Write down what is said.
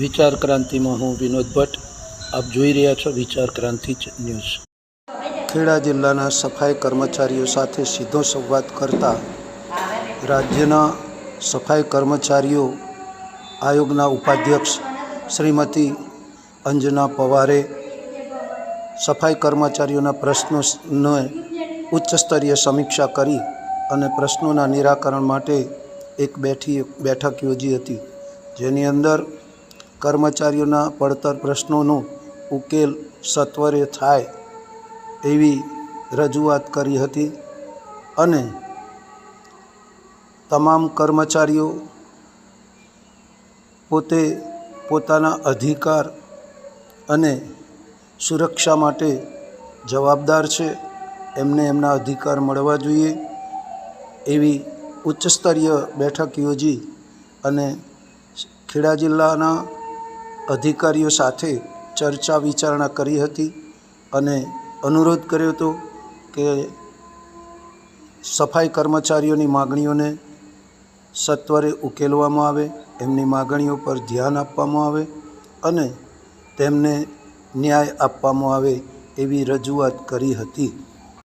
વિચાર ક્રાંતિમાં હું વિનોદ ભટ્ટ. આપ જોઈ રહ્યા છો વિચાર ક્રાંતિ ન્યૂઝ. ખેડા જિલ્લાના સફાઈ કર્મચારીઓ સાથે સીધો સંવાદ કરતા રાજ્યના સફાઈ કર્મચારીઓ આયોગના ઉપાધ્યક્ષ શ્રીમતી અંજના પવારે સફાઈ કર્મચારીઓના પ્રશ્નોને ઉચ્ચ સ્તરીય સમીક્ષા કરી અને પ્રશ્નોના નિરાકરણ માટે એક બેઠી બેઠક યોજી હતી. જેની અંદર કર્મચારીઓના પડતર પ્રશ્નોનો ઉકેલ સત્વરે થાય એવી રજૂઆત કરી હતી અને તમામ કર્મચારીઓ પોતે પોતાના અધિકાર અને સુરક્ષા માટે જવાબદાર છે. એમને એમના અધિકાર મળવા જોઈએ એવી ઉચ્ચ સ્તરીય બેઠક યોજી અને ખેડા જિલ્લાના અધિકારીઓ સાથે ચર્ચા વિચારણા કરી હતી અને અનુરોધ કર્યો હતો કે સફાઈ કર્મચારીઓની માગણીઓને સત્વરે ઉકેલવામાં આવે, એમની માગણીઓ પર ધ્યાન આપવામાં આવે અને તેમને ન્યાય આપવામાં આવે એવી રજૂઆત કરી હતી.